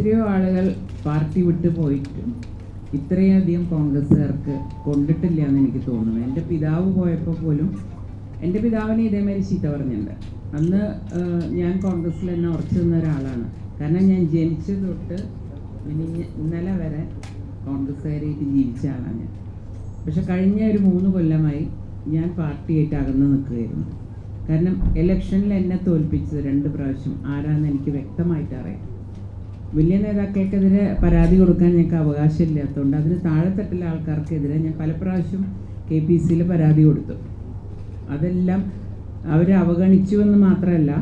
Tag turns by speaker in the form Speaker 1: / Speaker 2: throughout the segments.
Speaker 1: എത്രയോ ആളുകൾ പാർട്ടി വിട്ടു പോയിട്ടും ഇത്രയധികം കോൺഗ്രസ്സുകാർക്ക് കൊണ്ടിട്ടില്ല എന്ന് എനിക്ക് തോന്നുന്നു. എന്റെ പിതാവ് പോയപ്പോൾ പോലും എന്റെ പിതാവിനെ ഇതേമാതിരി ചീത്ത പറഞ്ഞിട്ടുണ്ട്. അന്ന് ഞാൻ കോൺഗ്രസ്സിൽ തന്നെ ഉറച്ചു നിന്ന ഒരാളാണ്. കാരണം ഞാൻ ജനിച്ചത് തൊട്ട് ഇന്നലെ വരെ കോൺഗ്രസ്സുകാരായിട്ട് ജീവിച്ച ആളാണ് ഞാൻ. പക്ഷെ കഴിഞ്ഞ ഒരു മൂന്ന് കൊല്ലമായി ഞാൻ പാർട്ടിയായിട്ട് അകന്ന് നിൽക്കുകയായിരുന്നു. കാരണം ഇലക്ഷനിൽ എന്നെ തോൽപ്പിച്ചത് രണ്ട് പ്രാവശ്യം. ആരാന്ന് എനിക്ക് വ്യക്തമായിട്ട് അറിയാം. വലിയ നേതാക്കൾക്കെതിരെ പരാതി കൊടുക്കാൻ ഞങ്ങൾക്ക് അവകാശമില്ലാത്തതുകൊണ്ട് അതിന് താഴെത്തട്ടിലെ ആൾക്കാർക്കെതിരെ ഞാൻ പല പ്രാവശ്യം കെ പി സിയിൽ പരാതി കൊടുത്തു. അതെല്ലാം അവരെ അവഗണിച്ചു എന്ന് മാത്രമല്ല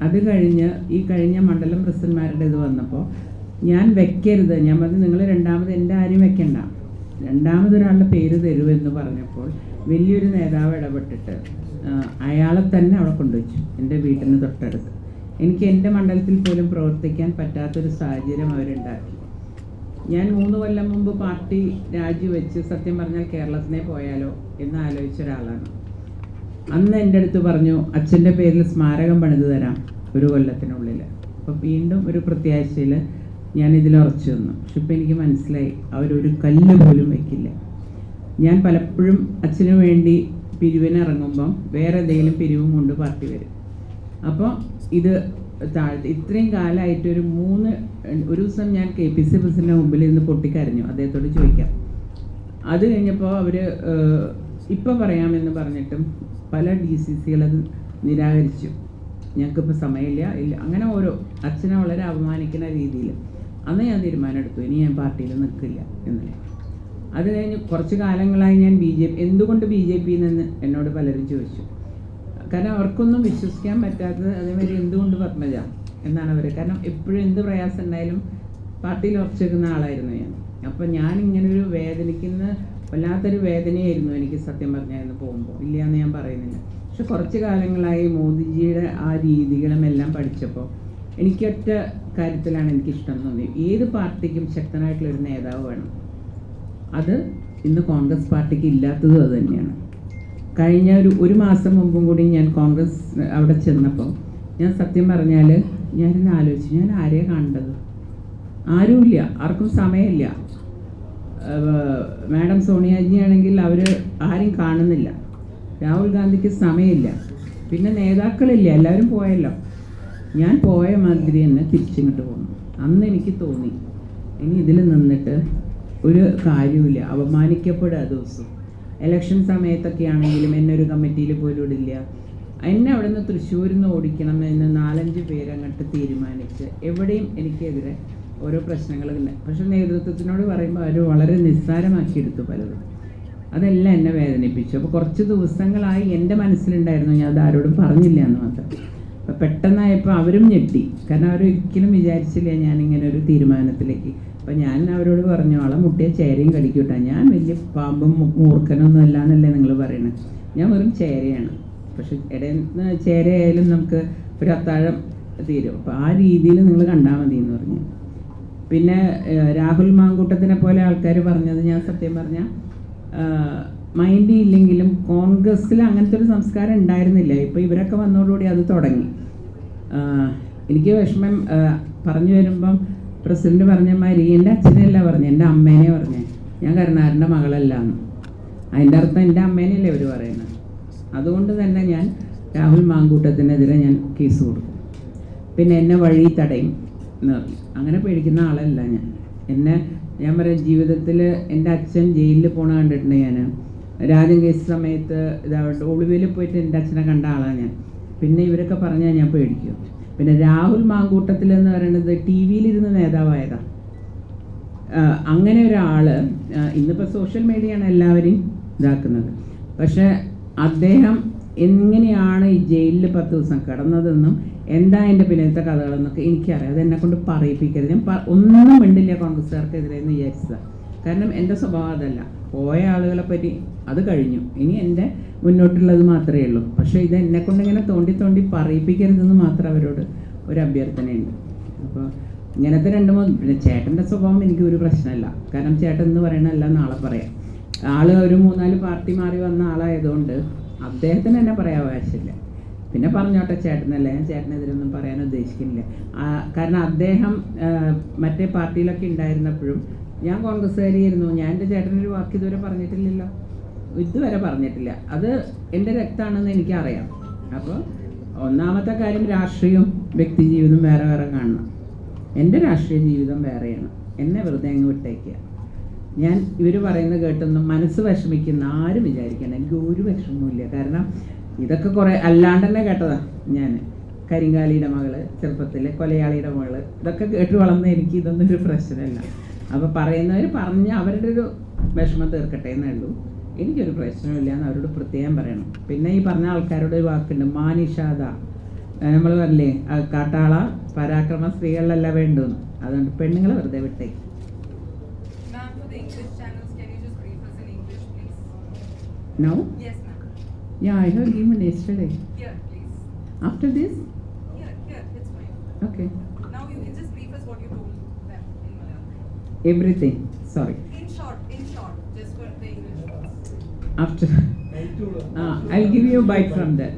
Speaker 1: അത് കഴിഞ്ഞ് ഈ കഴിഞ്ഞ മണ്ഡലം പ്രസിഡന്റ്മാരുടെ ഇത് വന്നപ്പോൾ ഞാൻ വെക്കരുത്. ഞാൻ പറഞ്ഞു നിങ്ങൾ രണ്ടാമത് എന്റെ ആരും വെക്കണ്ട. രണ്ടാമതൊരാളുടെ പേര് തരുമെന്ന് പറഞ്ഞപ്പോൾ വലിയൊരു നേതാവ് ഇടപെട്ടിട്ട് അയാളെ തന്നെ അവിടെ കൊണ്ടുവച്ചു. എന്റെ വീട്ടിന് തൊട്ടടുത്ത്. എനിക്ക് എന്റെ മണ്ഡലത്തിൽ പോലും പ്രവർത്തിക്കാൻ പറ്റാത്തൊരു സാഹചര്യം അവരുണ്ടാക്കി. ഞാൻ മൂന്ന് കൊല്ലം മുമ്പ് പാർട്ടി രാജിവെച്ച് സത്യം പറഞ്ഞാൽ കേരളത്തിനെ പോയാലോ എന്ന് ആലോചിച്ച ഒരാളാണ്. അന്ന് എന്റെ അടുത്ത് പറഞ്ഞു അച്ഛന്റെ പേരിൽ സ്മാരകം പണിത് തരാം ഒരു കൊല്ലത്തിനുള്ളിൽ അപ്പോൾ വീണ്ടും ഒരു പ്രത്യാശയിൽ ഞാൻ ഇതിൽ ഉറച്ചു വന്നു പക്ഷെ ഇപ്പം എനിക്ക് മനസ്സിലായി അവരൊരു കല്ല് പോലും വയ്ക്കില്ല ഞാൻ പലപ്പോഴും അച്ഛനു വേണ്ടി പിരിവിനിറങ്ങുമ്പം വേറെ എന്തെങ്കിലും പിരിവും കൊണ്ട് പാർട്ടി വരും. അപ്പോൾ ഇത് താഴ്ത്തി ഇത്രയും കാലമായിട്ട് ഒരു മൂന്ന് ഒരു ദിവസം ഞാൻ കെ പി സി പ്രസിഡന്റിന്റെ മുമ്പിൽ ഇരുന്ന് പൊട്ടിക്കരഞ്ഞു. അദ്ദേഹത്തോട് ചോദിക്കാം. അത് കഴിഞ്ഞപ്പോൾ അവർ ഇപ്പം പറയാമെന്ന് പറഞ്ഞിട്ടും പല ഡി സി സികൾ അത് നിരാകരിച്ചു. ഞങ്ങൾക്കിപ്പോൾ സമയമില്ല. ഇല്ല അങ്ങനെ ഓരോ അച്ഛനെ വളരെ അപമാനിക്കുന്ന രീതിയിൽ അന്ന് ഞാൻ തീരുമാനം എടുത്തു ഇനി ഞാൻ പാർട്ടിയിൽ നിൽക്കില്ല എന്നല്ലേ. അത് കഴിഞ്ഞ് കുറച്ച് കാലങ്ങളായി ഞാൻ ബി ജെ പി എന്തുകൊണ്ട് ബി ജെ പിയിൽ നിന്ന് എന്നോട് പലരും ചോദിച്ചു. കാരണം അവർക്കൊന്നും വിശ്വസിക്കാൻ പറ്റാത്തത് അതേമാതിരി എന്തുകൊണ്ട് പത്മജ എന്നാണ് അവർ കാരണം എപ്പോഴും എന്ത് പ്രയാസം ഉണ്ടായാലും പാർട്ടിയിൽ ഉറച്ചിരിക്കുന്ന ആളായിരുന്നു ഞാൻ. അപ്പം ഞാൻ ഇങ്ങനെ ഒരു വേദനിക്കുന്ന വല്ലാത്തൊരു വേദനയായിരുന്നു എനിക്ക് സത്യം പറഞ്ഞാൽ ഇന്ന് പോകുമ്പോൾ ഇല്ല എന്ന് ഞാൻ പറയുന്നില്ല. പക്ഷെ കുറച്ച് കാലങ്ങളായി മോദിജിയുടെ ആ രീതികളും എല്ലാം പഠിച്ചപ്പോൾ എനിക്കൊറ്റ കാര്യത്തിലാണ് എനിക്ക് ഇഷ്ടം തോന്നിയത്. ഏത് പാർട്ടിക്കും ശക്തനായിട്ടുള്ളൊരു നേതാവ് വേണം. അത് ഇന്ന് കോൺഗ്രസ് പാർട്ടിക്ക് ഇല്ലാത്തതും അത് തന്നെയാണ്. കഴിഞ്ഞ ഒരു ഒരു മാസം മുമ്പും കൂടി ഞാൻ കോൺഗ്രസ് അവിടെ ചെന്നപ്പോൾ ഞാൻ സത്യം പറഞ്ഞാൽ ഞാനിന്ന് ആലോചിച്ചു. ഞാൻ ആരെയാണ് കണ്ടത്? ആരുമില്ല. ആർക്കും സമയമില്ല. മാഡം സോണിയാജി ആണെങ്കിൽ അവർ ആരും കാണുന്നില്ല. രാഹുൽ ഗാന്ധിക്ക് സമയമില്ല. പിന്നെ നേതാക്കളില്ല? എല്ലാവരും പോയല്ലോ. ഞാൻ പോയ മാതിരി തന്നെ തിരിച്ചിങ്ങോട്ട് പോന്നു. അന്ന് എനിക്ക് തോന്നി. ഇനി ഇതിൽ നിന്നിട്ട് ഒരു കാര്യമില്ല അപമാനിക്കപ്പെടുക ദിവസം. ഇലക്ഷൻ സമയത്തൊക്കെ ആണെങ്കിലും എന്നെ ഒരു കമ്മിറ്റിയിൽ പോലും ഇടില്ല എന്നെ അവിടെ നിന്ന് തൃശ്ശൂരിൽ നിന്ന് ഓടിക്കണം എന്ന് നാലഞ്ച് പേരങ്ങോട്ട് തീരുമാനിച്ച് എവിടെയും എനിക്കെതിരെ ഓരോ പ്രശ്നങ്ങളുണ്ട് പക്ഷെ നേതൃത്വത്തിനോട് പറയുമ്പോൾ അവർ വളരെ നിസ്സാരമാക്കിയെടുത്തു പലതും. അതെല്ലാം എന്നെ വേദനിപ്പിച്ചു. അപ്പോൾ കുറച്ച് ദിവസങ്ങളായി എന്റെ മനസ്സിലുണ്ടായിരുന്നു ഞാൻ അത് ആരോടും പറഞ്ഞില്ല എന്ന് മാത്രം. പെട്ടെന്നായപ്പോൾ അവരും ഞെട്ടി. കാരണം അവരൊരിക്കലും വിചാരിച്ചില്ല ഞാനിങ്ങനെ ഒരു തീരുമാനത്തിലേക്ക്. അപ്പം ഞാൻ അവരോട് പറഞ്ഞു ആളെ മുട്ടിയ ചേരയും കളിക്കൂട്ടാ. ഞാൻ വലിയ പാമ്പും മൂർക്കനൊന്നും അല്ല എന്നല്ലേ നിങ്ങൾ പറയണത് ഞാൻ വെറും ചേരയാണ്. പക്ഷെ ഇടയിൽ ചേരയായാലും നമുക്ക് ഒരു അത്താഴം തീരും. അപ്പം ആ രീതിയിൽ നിങ്ങൾ കണ്ടാൽ മതി എന്ന് പറഞ്ഞു. പിന്നെ രാഹുൽ മാങ്കൂട്ടത്തിനെ പോലെ ആൾക്കാർ പറഞ്ഞത് ഞാൻ സത്യം പറഞ്ഞ മൈൻഡ് ഇല്ലെങ്കിലും കോൺഗ്രസ്സിൽ അങ്ങനത്തെ ഒരു സംസ്കാരം ഉണ്ടായിരുന്നില്ല. ഇപ്പോൾ ഇവരൊക്കെ വന്നതോടുകൂടി അത് തുടങ്ങി. എനിക്ക് വിഷമം പറഞ്ഞു വരുമ്പം പ്രസിഡന്റ് പറഞ്ഞ മാതിരി എന്റെ അച്ഛനെയല്ല പറഞ്ഞു എന്റെ അമ്മേനെ പറഞ്ഞു. ഞാൻ കരുണാകരന്റെ മകളല്ല എന്ന് അതിന്റെ അർത്ഥം എന്റെ അമ്മേനെയല്ലേ ഇവർ പറയുന്നത്. അതുകൊണ്ട് തന്നെ ഞാൻ രാഹുൽ മാങ്കൂട്ടത്തിനെതിരെ ഞാൻ കേസ് കൊടുക്കും. പിന്നെ എന്നെ വഴി തടയും അങ്ങനെ പേടിക്കുന്ന ആളല്ല ഞാൻ. എന്നെ ഞാൻ പറയാം ജീവിതത്തിൽ എന്റെ അച്ഛൻ ജയിലിൽ പോണ കണ്ടിട്ടുണ്ട് ഞാൻ രാജൻ കേസ് സമയത്ത് ഇതാവട്ടെ ഒളിവിൽ പോയിട്ട് എന്റെ അച്ഛനെ കണ്ട ആളാണ് ഞാൻ. പിന്നെ ഇവരൊക്കെ പറഞ്ഞാൽ ഞാൻ പേടിക്കും. പിന്നെ രാഹുൽ മാങ്കൂട്ടത്തിൽ എന്ന് പറയുന്നത് ടി വിയിലിരുന്ന് നേതാവായതാണ് അങ്ങനെ ഒരാൾ ഇന്നിപ്പോൾ ഇന്നിപ്പോ സോഷ്യൽ മീഡിയയാണ് എല്ലാവരെയും ഇതാക്കുന്നത്. പക്ഷെ അദ്ദേഹം എങ്ങനെയാണ് ഈ ജയിലിൽ പത്ത് ദിവസം കിടന്നതെന്നും എന്താ എന്റെ പിന്നത്തെ കഥകളെന്നൊക്കെ എനിക്കറിയാം. അത് എന്നെ കൊണ്ട് പറയിപ്പിക്കരുത്. ഞാൻ ഒന്നും മിണ്ടില്ല കോൺഗ്രസ്സുകാർക്കെതിരെ എന്ന് വിചാരിച്ചതാണ് കാരണം എന്റെ സ്വഭാവം അതല്ല. പോയ ആളുകളെ പറ്റി അത് കഴിഞ്ഞു. ഇനി എന്റെ മുന്നോട്ടുള്ളത് മാത്രമേ ഉള്ളൂ. പക്ഷേ ഇത് എന്നെ കൊണ്ടിങ്ങനെ തോണ്ടി തോണ്ടി പറയിപ്പിക്കരുതെന്ന് മാത്രം അവരോട് ഒരു അഭ്യർത്ഥനയുണ്ട്. അപ്പോൾ ഇങ്ങനത്തെ രണ്ട് മൂന്ന് ചേട്ടന്റെ സ്വഭാവം എനിക്ക് ഒരു പ്രശ്നമല്ല. കാരണം ചേട്ടൻ എന്ന് പറയണല്ല നാളെ പറയാം. ആൾ ഒരു മൂന്നാൽ പാർട്ടി മാറി വന്ന ആളായതുകൊണ്ട് അദ്ദേഹത്തിന് തന്നെ പറയാൻ അവകാശമില്ല. പിന്നെ പറഞ്ഞോട്ടെ ചേട്ടനല്ലേ? ഞാൻ ചേട്ടനെതിരൊന്നും പറയാൻ ഉദ്ദേശിക്കുന്നില്ല. കാരണം അദ്ദേഹം മറ്റേ പാർട്ടിയിലൊക്കെ ഉണ്ടായിരുന്നപ്പോഴും ഞാൻ കോൺഗ്രസ്സുകാരിയായിരുന്നു. ഞാൻ എന്റെ ചേട്ടനൊരു വാക്ക് ഇതുവരെ പറഞ്ഞിട്ടില്ലല്ലോ. ഇതുവരെ പറഞ്ഞിട്ടില്ല. അത് എന്റെ രക്തമാണെന്ന് എനിക്കറിയാം. അപ്പോൾ ഒന്നാമത്തെ കാര്യം രാഷ്ട്രീയവും വ്യക്തി ജീവിതം വേറെ വേറെ കാണണം. എന്റെ രാഷ്ട്രീയ ജീവിതം വേറെയാണ്. എന്നെ വെറുതെ അങ്ങ് വിട്ടേക്കുക. ഞാൻ ഇവർ പറയുന്നത് കേട്ടൊന്നും മനസ്സ് വിഷമിക്കുന്ന ആരും വിചാരിക്കണം എനിക്ക് ഒരു വിഷമവുമില്ല. കാരണം ഇതൊക്കെ കുറേ തന്നെ കേട്ടതാ ഞാൻ. കരിങ്കാലിയുടെ മകൾ ചെറുപ്പത്തിൽ കൊലയാളിയുടെ മകൾ ഇതൊക്കെ കേട്ട് വളർന്ന എനിക്ക് ഇതൊന്നും ഒരു പ്രശ്നമല്ല. അപ്പോൾ പറയുന്നവർ പറഞ്ഞ് അവരുടെ ഒരു വിഷമം തീർക്കട്ടെ എന്നേ ഉള്ളൂ. എനിക്കൊരു പ്രശ്നമില്ല എന്ന് അവരോട് പ്രത്യേകം പറയണം പിന്നെ ഈ പറഞ്ഞ ആൾക്കാരോട് ഒരു വാക്കുണ്ട് മാനിഷാദ നമ്മൾ പറഞ്ഞില്ലേ കാട്ടാള പരാക്രമ സ്ത്രീകളിലല്ല വേണ്ടുന്ന് അതുകൊണ്ട് പെണ്ണുങ്ങളെ വെറുതെ വിട്ടേക്ക്
Speaker 2: Ma'am, for the English channels, can you just brief us in English, please?
Speaker 1: No?
Speaker 2: Yes, ma'am.
Speaker 1: Yeah, I heard given yesterday.
Speaker 2: Here, please.
Speaker 1: After this?
Speaker 2: Here, here, it's fine.
Speaker 1: Okay.
Speaker 2: Now you can just brief us what you told them in Malayalam.
Speaker 1: Everything. Sorry.
Speaker 2: In short,
Speaker 1: After. Ah, I'll give you a bite from that.